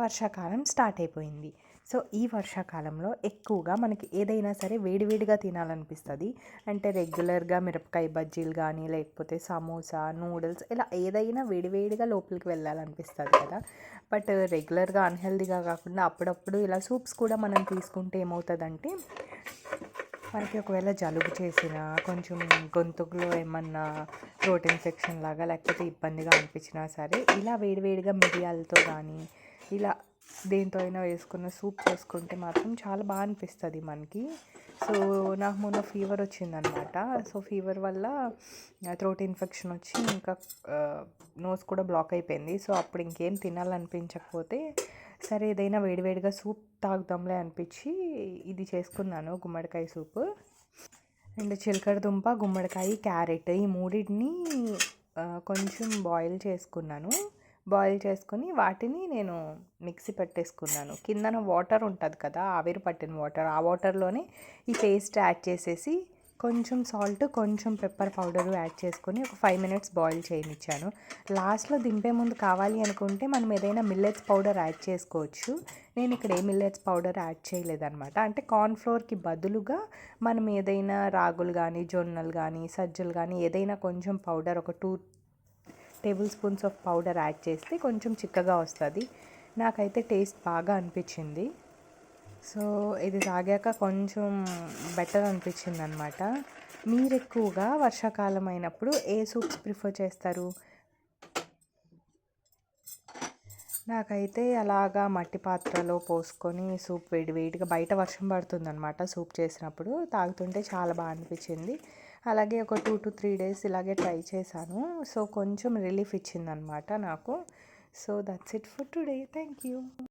వర్షాకాలం స్టార్ట్ అయిపోయింది. సో ఈ వర్షాకాలంలో ఎక్కువగా మనకి ఏదైనా సరే వేడివేడిగా తినాలనిపిస్తుంది. అంటే రెగ్యులర్గా మిరపకాయ బజ్జీలు కానీ లేకపోతే సమోసా నూడిల్స్ ఇలా ఏదైనా వేడివేడిగా లోపలికి వెళ్ళాలనిపిస్తుంది కదా. బట్ రెగ్యులర్గా అన్హెల్దీగా కాకుండా అప్పుడప్పుడు ఇలా సూప్స్ కూడా మనం తీసుకుంటే ఏమవుతుందంటే మనకి ఒకవేళ జలుబు చేసిన కొంచెం గొంతుకులో ఏమన్నా థ్రోట్ ఇన్ఫెక్షన్ లాగా లేకపోతే ఇబ్బందిగా అనిపించినా సరే ఇలా వేడివేడిగా మిరియాలతో కానీ ఇలా దేంతో అయినా వేసుకున్న సూప్ చేసుకుంటే మాత్రం చాలా బాగా అనిపిస్తుంది మనకి. సో నాకు మొన్న ఫీవర్ వచ్చిందనమాట సో ఫీవర్ వల్ల థ్రోట్ ఇన్ఫెక్షన్ వచ్చి ఇంకా నోస్ కూడా బ్లాక్ అయిపోయింది. సో అప్పుడు ఇంకేం తినాలనిపించకపోతే సరే ఏదైనా వేడివేడిగా సూప్ తాగుదాంలే అనిపించి ఇది చేసుకున్నాను గుమ్మడికాయ సూప్. అండ్ చిలకడ దుంప గుమ్మడికాయ క్యారెట్ ఈ మూడింటిని కొంచెం బాయిల్ చేసుకున్నాను. బాయిల్ చేసుకొని వాటిని నేను మిక్సీ పెట్టేసుకున్నాను. కిందన వాటర్ ఉంటుంది కదా ఆవిరి పట్టిన వాటర్. ఆ వాటర్లోనే ఈ పేస్ట్ యాడ్ చేసేసి కొంచెం సాల్ట్ కొంచెం పెప్పర్ పౌడర్ యాడ్ చేసుకొని ఒక ఫైవ్ మినిట్స్ బాయిల్ చేయనిచ్చాను. లాస్ట్లో దింపే ముందు కావాలి అనుకుంటే మనం ఏదైనా మిల్లెట్స్ పౌడర్ యాడ్ చేసుకోవచ్చు. నేను ఇక్కడ ఏ మిల్లెట్స్ పౌడర్ యాడ్ చేయలేదన్నమాట. అంటే కార్న్ఫ్లోర్కి బదులుగా మనం ఏదైనా రాగులు కానీ జొన్నలు కానీ సజ్జలు కానీ ఏదైనా కొంచెం పౌడర్ ఒక two tablespoons of powder add చేస్తే కొంచెం చిక్కగా వస్తుంది. నాకైతే టేస్ట్ బాగా అనిపించింది. సో ఇది తాగాక కొంచెం బెటర్ అనిపించింది అనమాట మీరు ఎక్కువగా వర్షాకాలం అయినప్పుడు ఏ సూప్స్ ప్రిఫర్ చేస్తారు? నాకైతే అలాగా మట్టి పాత్రలో పోసుకొని సూప్ వేడి వేడిగా బయట వర్షం పడుతుందనమాట సూప్ చేసినప్పుడు. తాగుతుంటే చాలా బాగా అనిపించింది. అలాగే ఒక టూ టు త్రీ డేస్ ఇలాగే ట్రై చేశాను. సో కొంచెం రిలీఫ్ ఇచ్చిందనమాట నాకు. So that's it for today thank you